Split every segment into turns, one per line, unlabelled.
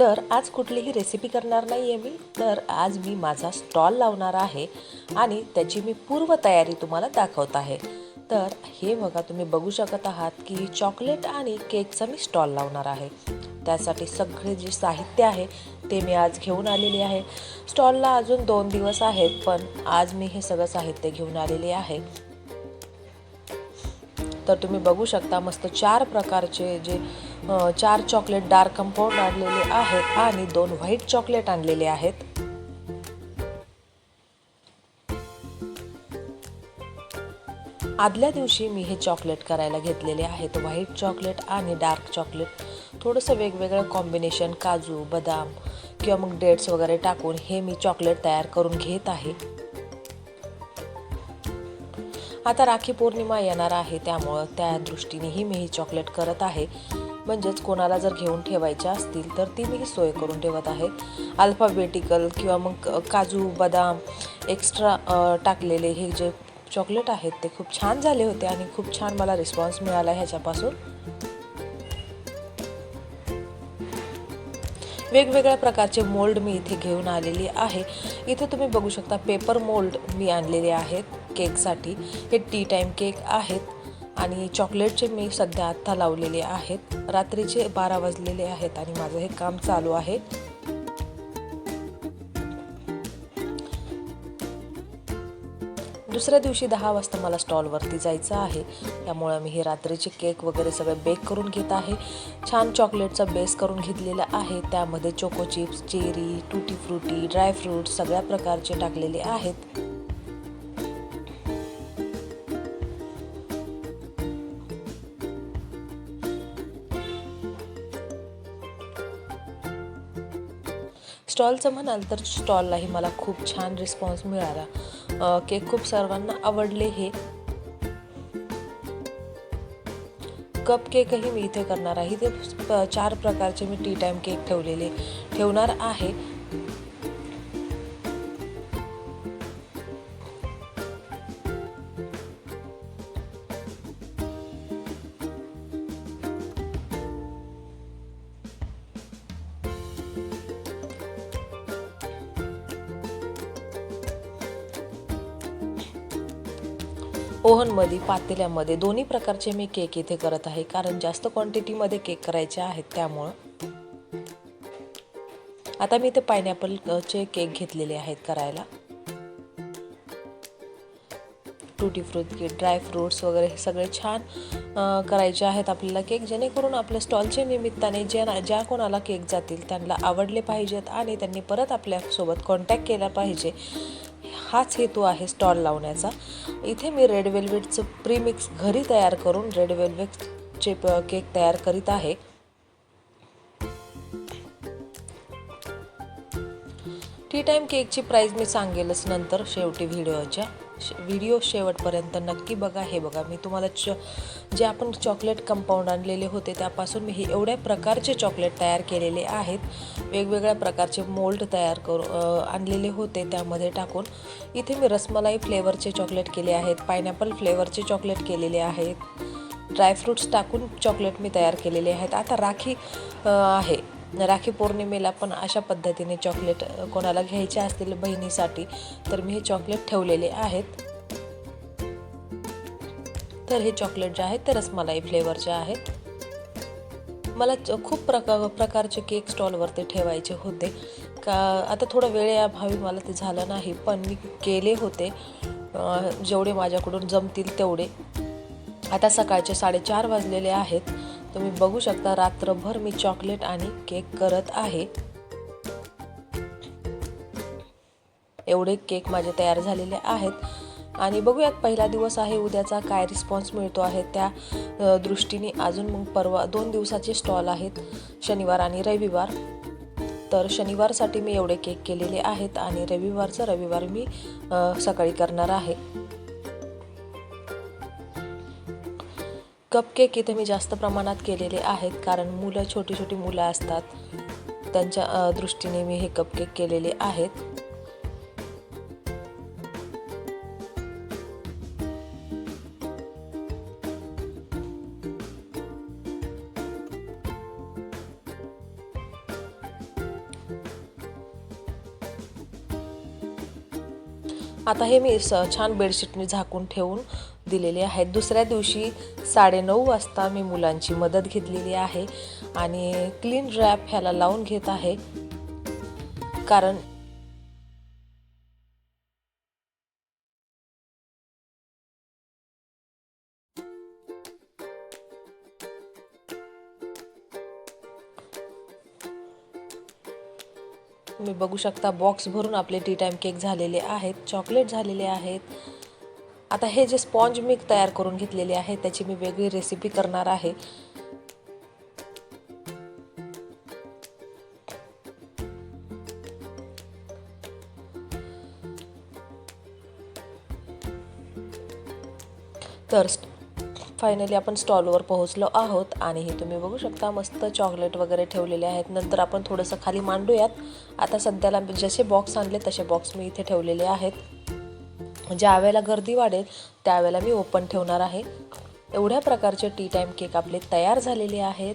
तर आज कुठलीही रेसिपी करणार नाही आहे मी. तर आज मी माझा स्टॉल लावणार आहे आणि त्याची मी पूर्वतयारी तुम्हाला दाखवत आहे. तर हे बघा तुम्ही बघू शकत आहात की चॉकलेट आणि केकचा मी स्टॉल लावणार आहे. त्यासाठी सगळे जे साहित्य आहे ते मी आज घेऊन आलेले आहे. स्टॉलला अजून दोन दिवस आहेत पण आज मी हे सगळं साहित्य घेऊन आलेले आहे. तर तुम्ही बघू शकता मस्त चार प्रकारचे जे चार चॉकलेट डार्क कंपाऊंड आणलेले आहेत आणि दोन व्हाईट चॉकलेट आणलेले आहेत. आदल्या दिवशी मी हे चॉकलेट करायला घेतलेले आहेत. व्हाईट चॉकलेट आणि डार्क चॉकलेट. थोडंसं वेगवेगळं कॉम्बिनेशन काजू बदाम किंवा मग डेट्स वगैरे टाकून हे मी चॉकलेट तयार करून घेत आहे. आता राखी पौर्णिमा येणार आहे त्यामुळं त्या दृष्टीनेही मी हे चॉकलेट करत आहे. म्हणजेच कोणाला जर घेऊन ठेवायच्या असतील तर ती मी सोय करून ठेवत आहे. अल्फाबेटिकल किंवा मग काजू बदाम एक्स्ट्रा टाकलेले हे जे चॉकलेट आहेत ते खूप छान झाले होते आणि खूप छान मला रिस्पॉन्स मिळाला ह्याच्यापासून. वेगवेगळ्या प्रकारचे मोल्ड मी इथे घेऊन आलेली आहे. इथे तुम्ही बघू शकता पेपर मोल्ड मी आणलेले आहेत केकसाठी हे टी टाईम केक आहेत. आणि चॉकलेटचे मी सध्या आत्ता लावलेले आहेत. रात्रीचे बारा वाजलेले आहेत आणि माझं हे काम चालू आहे. दुसऱ्या दिवशी दहा वाजता मला स्टॉलवरती जायचं आहे. त्यामुळं मी हे रात्रीचे केक वगैरे सगळे बेक करून घेत आहे. छान चॉकलेटचा बेस करून घेतलेला आहे. त्यामध्ये choco chips cherry tutti frutti dry fruit सगळ्या प्रकारचे टाकलेले आहेत. स्टॉलचं म्हणाल तर स्टॉललाही मला खूप छान रिस्पॉन्स मिळाला. केक खूप सर्वांना आवडले हे. कप केकही मी इथे करणार आहे. ते प- चार प्रकारचे मी टी टाईम केक ठेवलेले ठेवणार आहे. ओव्हनमध्ये पातेल्यामध्ये दोन्ही प्रकारचे मी केक इथे करत आहे. कारण जास्त क्वांटिटीमध्ये केक करायचे आहेत त्यामुळं. आता मी इथे पायनॅपलचे केक घेतलेले आहेत करायला. टूटी फ्रूट ड्राय फ्रूट्स वगैरे हे सगळे छान करायचे आहेत आपल्याला केक. जेणेकरून आपल्या स्टॉलच्या निमित्ताने ज्या ज्या कोणाला केक जातील त्यांना आवडले पाहिजेत आणि त्यांनी परत आपल्यासोबत कॉन्टॅक्ट केला पाहिजे. हाच हेतू आहे स्टॉल लावण्याचा. इथे मी रेड वेल्वेटचं प्रीमिक्स घरी तयार करून रेड वेल्वेटचे प- केक तयार करीत आहे. टी टाईम केकची प्राईज मी सांगेलच नंतर शेवटी व्हिडिओच्या व्हिडिओ शेवटपर्यंत नक्की बघा. हे बघा मी तुम्हाला च जे आपण चॉकलेट कंपाऊंड आणलेले होते त्यापासून मी हे एवढ्या प्रकारचे चॉकलेट तयार केलेले आहेत. वेगवेगळ्या प्रकारचे मोल्ड तयार करू आणलेले होते त्यामध्ये टाकून. इथे मी रसमलाई फ्लेवरचे चॉकलेट केले आहेत पायनॅपल फ्लेवरचे चॉकलेट केलेले आहेत. ड्रायफ्रूट्स टाकून चॉकलेट मी तयार केलेले आहेत. आता राखी आहे. राखी पौर्णिमेला पण अशा पद्धतीने चॉकलेट कोणाला घ्यायचे असतील बहिणीसाठी तर मी हे चॉकलेट ठेवलेले आहेत. तर हे चॉकलेट जे आहेत ते रसमलाई फ्लेवरचे आहेत. मला च- खूप प्रकार प्रकारचे केक स्टॉलवरती ठेवायचे होते. का आता थोडं वेळेअभावी मला ते झालं नाही पण मी केले होते. जेवढे माझ्याकडून जमतील तेवढे. आता सकाळचे साडेचार वाजलेले आहेत. तुम्ही बघू शकता रात्रभर मी चॉकलेट आणि केक करत आहे. एवढे केक माझे तयार झालेले आहेत. आणि बघूयात पहिला दिवस आहे उद्याचा काय रिस्पॉन्स मिळतो आहे त्या दृष्टीने. अजून मग परवा दोन दिवसाचे स्टॉल आहेत शनिवार आणि रविवार. तर शनिवारसाठी मी एवढे केक केलेले आहेत आणि रविवारचं रविवार मी सकाळी करणार आहे. कपकेक इथे मी जास्त प्रमाणात केलेले आहेत कारण मुलं छोटी छोटी मुलं असतात. त्यांच्या दृष्टीने मी हे कपकेक केलेले आहेत. आता हे मी छान बेडशीटने झाकून ठेवून दिलेले आहेत. दुसऱ्या दिवशी साडेनऊ वाजता मी मुलांची मदत घेतलेली आहे आणि क्लीन रॅप ह्याला लावून घेत आहे. कारण तुम्ही बघू शकता बॉक्स भरून आपले टी टाईम केक झालेले आहेत चॉकलेट झालेले आहेत. आता हे जे स्पॉन्ज मी तयार करून घेतलेले आहे त्याची मी वेगळी रेसिपी करणार आहे. तर फायनली आपण स्टॉलवर पोहोचलो आहोत आणि हे तुम्ही बघू शकता मस्त चॉकलेट वगैरे ठेवलेले आहेत. नंतर आपण थोडंसं खाली मांडूयात. आता सध्याला जसे बॉक्स आणले तसे बॉक्स मी इथे ठेवलेले आहेत. म्हणजे ज्या वेळेला गर्दी वाढेल त्यावेळेला मी ओपन ठेवणार आहे. एवढ्या प्रकारचे टी टाईम केक आपले तयार झालेले आहेत.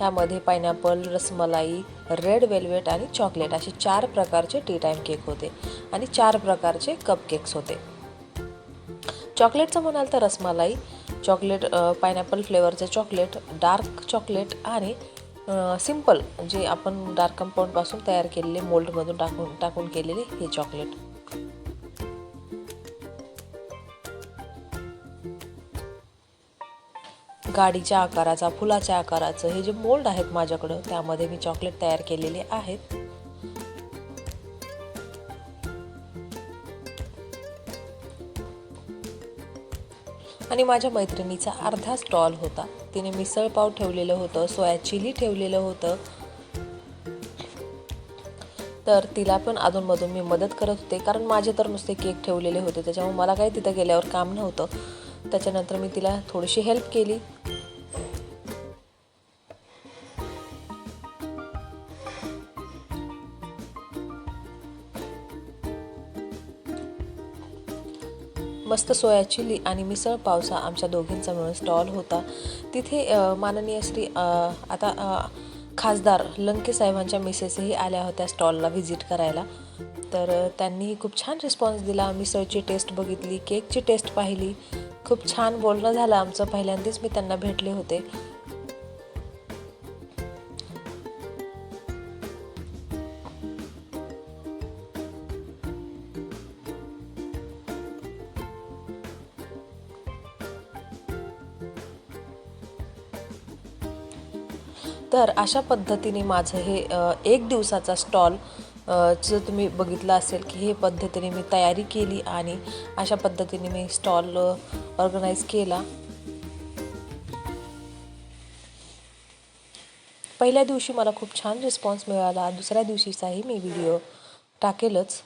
यामध्ये पायनॅपल रसमलाई रेड वेल्वेट आणि चॉकलेट असे चार प्रकारचे टी टाईम केक होते आणि चार प्रकारचे कप केक्स होते. चॉकलेटचं म्हणाल तर रसमलाई चॉकलेट पायनॅपल फ्लेवरचं चॉकलेट डार्क चॉकलेट आणि सिंपल जे आपण डार्क कंपाऊंडपासून तयार केलेले मोल्डमधून टाकून टाकून केलेले हे चॉकलेट गाडीच्या आकाराचा फुलाच्या आकाराचं हे जे मोल्ड आहेत माझ्याकडं त्यामध्ये मी चॉकलेट तयार केलेले आहेत. आणि माझ्या मैत्रिणीचा अर्धा स्टॉल होता. तिने मिसळ पाव ठेवलेलं होतं सोया चिली ठेवलेलं होतं. तर तिला पण अधूनमधून मी मदत करत होते कारण माझे तर नुसते केक ठेवलेले होते त्याच्यामुळे मला काही तिथं गेल्यावर काम नव्हतं. त्याच्यानंतर मी तिला थोडीशी हेल्प केली. मस्त सोया चिली आणि मिसळ पावसा आमच्या दोघींचा मिळून स्टॉल होता. तिथे माननीय श्री आता खासदार लंके साहेबांच्या मिसेसही आल्या होत्या स्टॉलला व्हिजिट करायला. तर त्यांनीही खूप छान रिस्पॉन्स दिला. मिसळची टेस्ट बघितली केकची टेस्ट पाहिली. खूप छान बोलणं झालं आमचं पहिल्यांदाच मी त्यांना भेटले होते. तर अशा पद्धतीने माझं हे एक दिवसाचा स्टॉल जर तुम्ही बघितलं असेल की हे पद्धतीने मी तयारी केली आणि अशा पद्धतीने मी स्टॉल ऑर्गनाईज केला. पहिल्या दिवशी मला खूप छान रिस्पॉन्स मिळाला. दुसऱ्या दिवशीचाही मी व्हिडिओ टाकेलच.